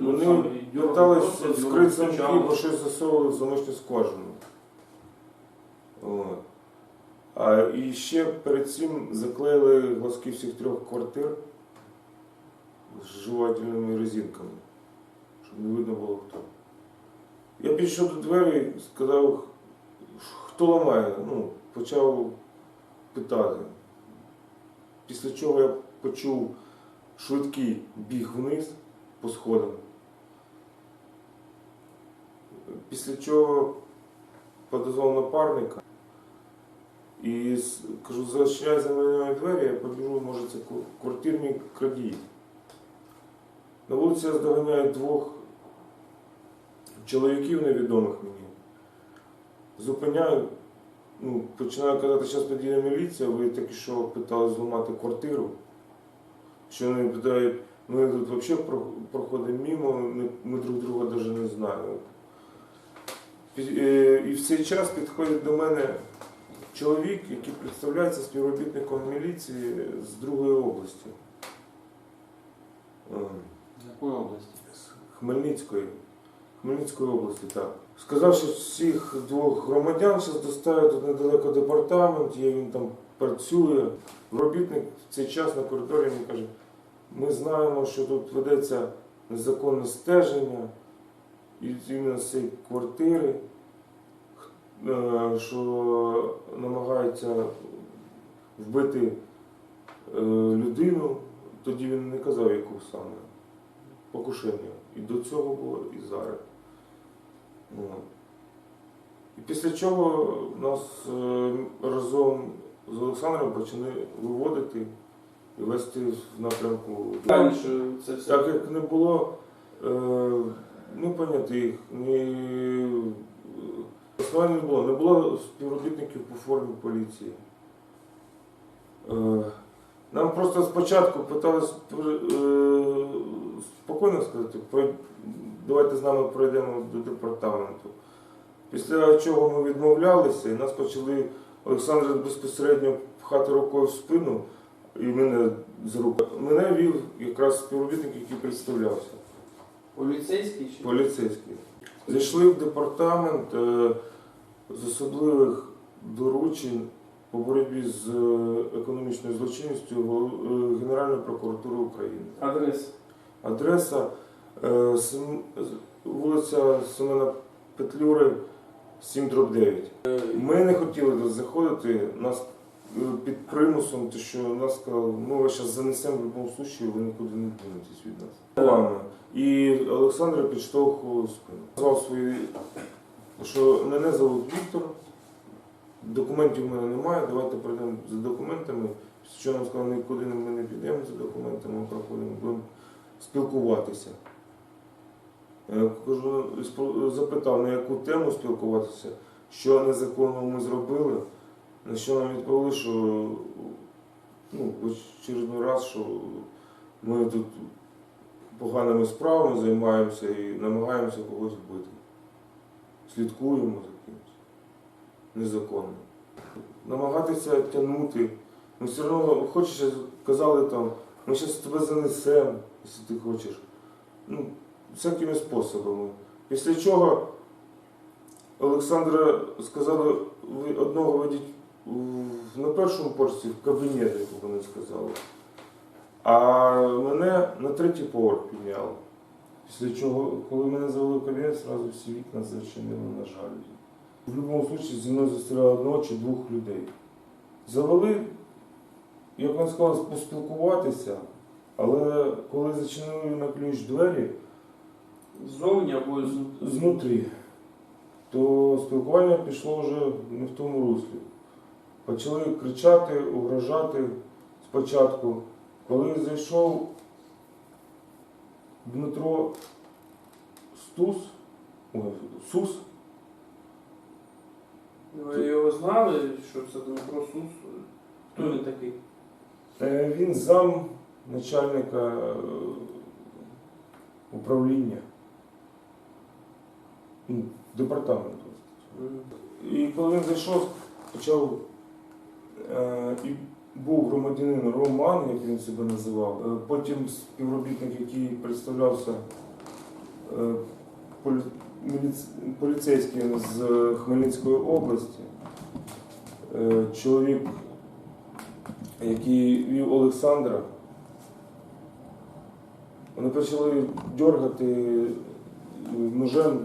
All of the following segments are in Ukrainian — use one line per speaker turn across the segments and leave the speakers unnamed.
Вони питались вскрити замки, бо щось засовували в замочну скважину. От. А і ще перед цим заклеїли глазки всіх трьох квартир з жувательними резинками, щоб не видно було хто. Я підійшов до двері і сказав, хто ламає. Ну, почав питати. Після чого я почув швидкий біг вниз по сходам. Після чого подозвав напарника і кажу, зачиняй за мною двері, я побіжу, може це квартирні крадії. На вулиці я здоганяю двох чоловіків невідомих мені. Зупиняю, ну, починаю казати, зараз підійде міліція, ви тільки що питали зламати квартиру. Що вони питають, ми тут взагалі про- проходимо мимо, ми, друг друга навіть не знаємо. Е, І в цей час підходить до мене чоловік, який представляється співробітником міліції з другої області.
З якої області?
з Хмельницької. Хмельницької області, так. Сказав, що всіх двох громадян зараз доставлять тут недалеко департамент, є він там працює. Робітник в цей час на коридорі мені каже, ми знаємо, що тут ведеться незаконне стеження іменно з цієї квартири, е, що намагаються вбити е, людину, тоді він не казав, яку саме покушення. І до цього було, і зараз. І після чого нас е, разом з Олександром почали виводити і вести в напрямку.
Раніше це все.
Так як не було е, ну, понятих, ні основання не було, не було співробітників по формі поліції. Е, нам просто спочатку питались е, спокійно сказати, давайте з нами пройдемо до департаменту. Після чого ми відмовлялися, і нас почали Олександр безпосередньо пхати рукою в спину і мене руку. Мене вів якраз співробітник, який представлявся,
Поліцейський чи?
поліцейський. Зайшли в департамент е, з особливих доручень по боротьбі з е, економічною злочинністю е, Генеральної прокуратури України.
Адрес.
Адреса е, вулиця Семена Петлюри, 7 9. Ми не хотіли заходити, нас під примусом, то що нас сказали, ми вас зараз занесемо в будь-якому випадку, ви нікуди не дінетесь від нас. Словами. І Олександр підштовхував спину. Назвав свої, що мене зовут Віктор, документів в мене немає, давайте пройдемо за документами. Чого нам сказали, нікуди ми не підемо за документами, ми проходимо, будемо спілкуватися. Я кажу, запитав, на яку тему спілкуватися, що незаконно ми зробили, що нам відповіли, що ну, очередний раз, що ми тут поганими справами займаємося і намагаємося когось вбити. Слідкуємо за кимось незаконно. Намагатися тягнути. Ну все одно хочеш, казали там, ми зараз тебе занесемо, якщо ти хочеш. Ну, всякими способами. Після чого Олександра сказали, ви одного ведіть на першому поверсі в кабінет, як вони сказали. А мене на третій поверх підняли. Після чого, коли мене завели в кабінет, одразу всі вікна зачинили, на жаль. В будь-якому випадку зі мною зустріли одного чи двох людей. Завели, як вони сказали, поспілкуватися, але коли зачинили на ключ двері
Ззовні або
знутрі, то спілкування пішло вже не в тому руслі. Почали кричати, угрожати спочатку. Коли зайшов Дмитро Стус, ой, Сус,
Ви його знали, що це Дмитро Сус? Хто він такий?
е, він зам начальника е, управління ну, департаменту. І коли він зайшов, почав і був громадянин Роман, як він себе називав. Е, Потім співробітник, який представлявся е, полі- міліц- поліцейський з Хмельницької області. Е, Чоловік, який вів Олександра, вони почали дергати ножем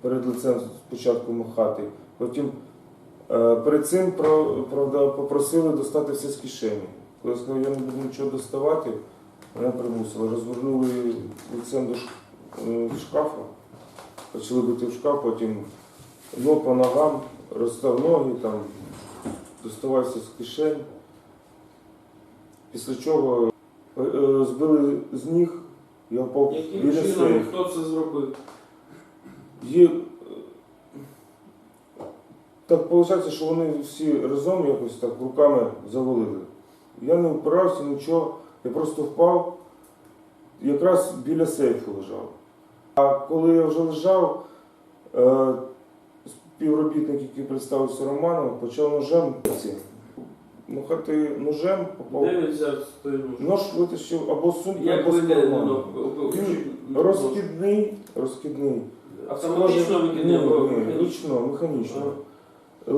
перед лицем спочатку махати. Потім е, перед цим правда, попросили достати все з кишені. Коли я сказав, я не буду нічого доставати, мене примусили. Розвернули лицем до е, почали бити в шкаф, потім ну, по ногам, розстав ноги, там, доставався з кишень. Після чого е, е, збили з ніг, я впав
Яким чином хто це зробив?
Є... Так виходить, що вони всі разом якось так руками завалили. Я не впирався, нічого, я просто впав, якраз біля сейфу лежав. А коли я вже лежав, е, співробітник, який представився Романом, почав ножем ці, махати ножем, попав.
Нож?
Нож витащив або сумки, або карману.
нож?
Він Розкидний, розкидний.
Автоматично викидає?
Ні, ні, ручно, механічно. Е,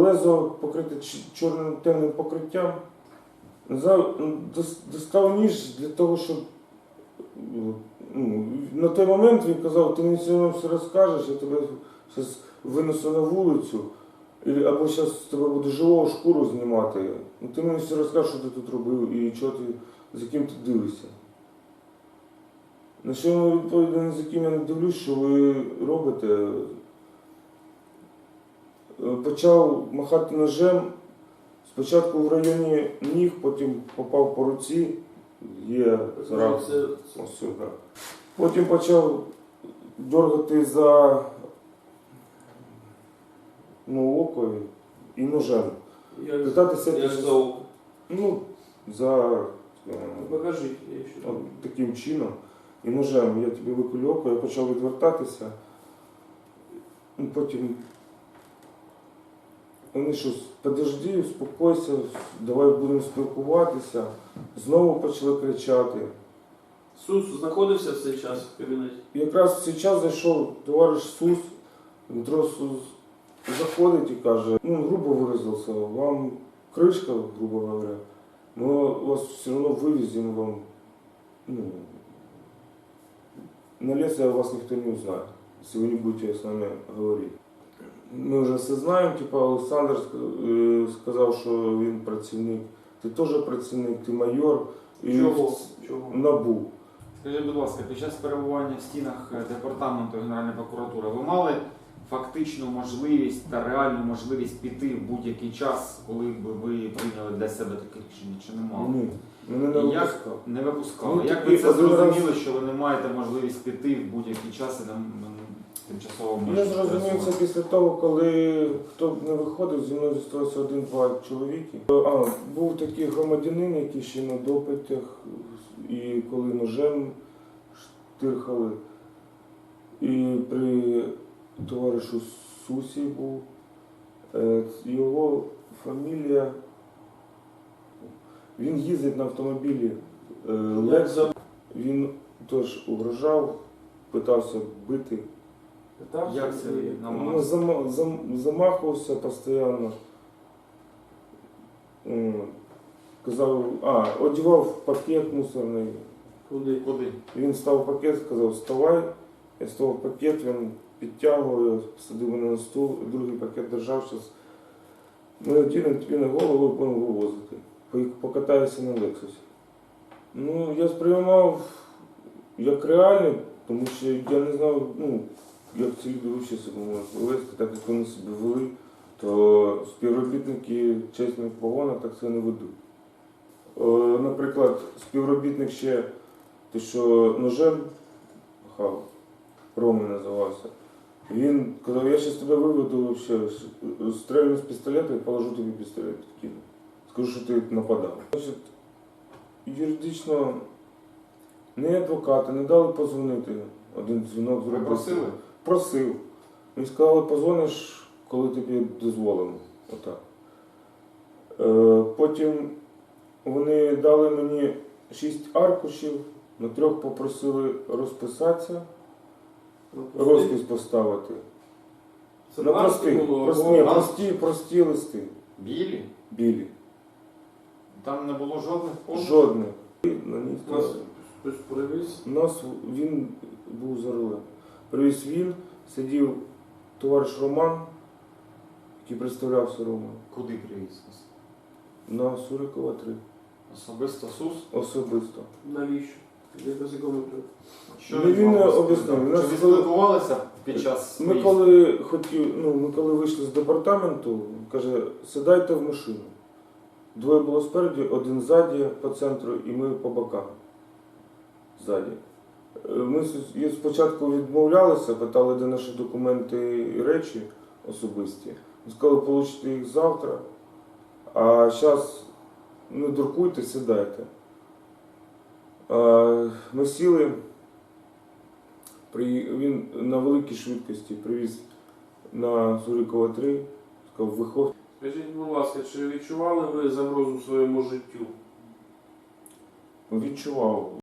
Лезо покрите чорним темним покриттям. Достав ніж для того, щоб. ну, На той момент він казав, ти мені сьогодні все розкажеш, я тебе зараз винесу на вулицю, або зараз тебе буду живого шкуру знімати. Ну, ти мені все розкажеш, що ти тут робив і що ти, за ким ти дивишся. На що йому відповідає, ні за ким я не дивлюсь, що ви робите. Е, Почав махати ножем. Спочатку в районі ніг, потім попав по руці. Є зараз. Ось сюди. Потім почав дергати за ну, око і ножем.
Як,
Питатися,
як за око?
ну, за е,
Покажіть, я ще
От таким чином. І ножем я тобі виколю око, я почав відвертатися. Ну, Потім вони щось, подожди, успокойся, давай будемо спілкуватися. Знову почали кричати.
Сус знаходився в цей час в кабінеті?
Якраз в цей час зайшов товариш Сус, Дмитро Сус заходить і каже, ну, грубо виразився, вам кришка, грубо говоря, мы вас все равно вывезем вам, ну, на лес вас никто не узнает, если вы не будете с нами говорить. Ми вже все знаємо, типа Олександр е, сказав, що він працівник, ти теж працівник, ти майор. І
Чого? Чого?
Набу.
Скажіть, будь ласка, під час перебування в стінах е, департаменту Генеральної прокуратури ви мали фактичну можливість та реальну можливість піти в будь-який час, коли б ви прийняли для себе таке рішення, чи не мали?
Ні, мене не
І як
випускав.
не випускали?
Ну,
як ви це
один
зрозуміли,
раз-
що ви не маєте можливість піти в будь-який час і нам м, тимчасово
Я зрозумів це після того, коли хто б не виходив, зі мною зосталося один-два чоловіки. А, був такий громадянин, який ще на допитах, і коли ножем штирхали. І при товаришу Сусі був. Е, Його фамілія. Він їздить на автомобілі е,
за
Він теж угрожав, питався бити.
Питався?
Як це
І-
на
Ну, зам- зам- замахувався постійно. М, Казав, а, одягав пакет мусорний.
Куди?
Куди?
Він став пакет, сказав, вставай. Я став пакет, він підтягував, садив мене на стул, другий пакет держав зараз. Ми одінемо тобі на голову і будемо вивозити. Пой- Покатаюся на Лексусі. Ну, я сприймав як реальне, тому що я не знав, ну, як ці люди взагалі себе можуть повести, так як вони себе вели, то співробітники чесних погонах так це не ведуть. Е, Наприклад, співробітник ще, те, що ножем махав, Роми називався. Він казав, я зараз тебе виведу стрельну з пістолета і положу тобі пістолет кину. Скажу, що ти нападав. Значить, юридично не адвокати, не дали позвонити. Один дзвінок зробив. Просив. Він сказали, позвониш, коли тобі дозволено. Отак. Е, потім вони дали мені шість аркушів, на трьох попросили розписатися. розпис поставити.
Це
На прості,
було,
прості, прості, прості листи,
Білі?
білі.
Там не було жодних позначок?
Жодних. На них
Нас хтось
нас він був за рулем. Привіз він, сидів товариш Роман, який представлявся Роман,
Куди привіз вас?
на Сурикова 3.
Особисто СУС?
Особисто.
Навіщо? Я без коментую.
Що
Ну, він
вам
не
розповідав?
Він
Чи
нас
ви
коли-
спілкувалися під час
Ми коли хотів, ну ми коли вийшли з департаменту, каже, сідайте в машину. Двоє було спереді, один ззаді по центру і ми по бокам. Ззаді. Е, Ми спочатку відмовлялися, питали, де наші документи і речі особисті. Ми сказали, получите їх завтра, а зараз не дуркуйте, сідайте. Ми сіли. Він на великій швидкості привіз на Сурикова 3, сказав, виходь.
Скажіть, будь ласка, чи відчували ви загрозу своєму життю?
Відчував.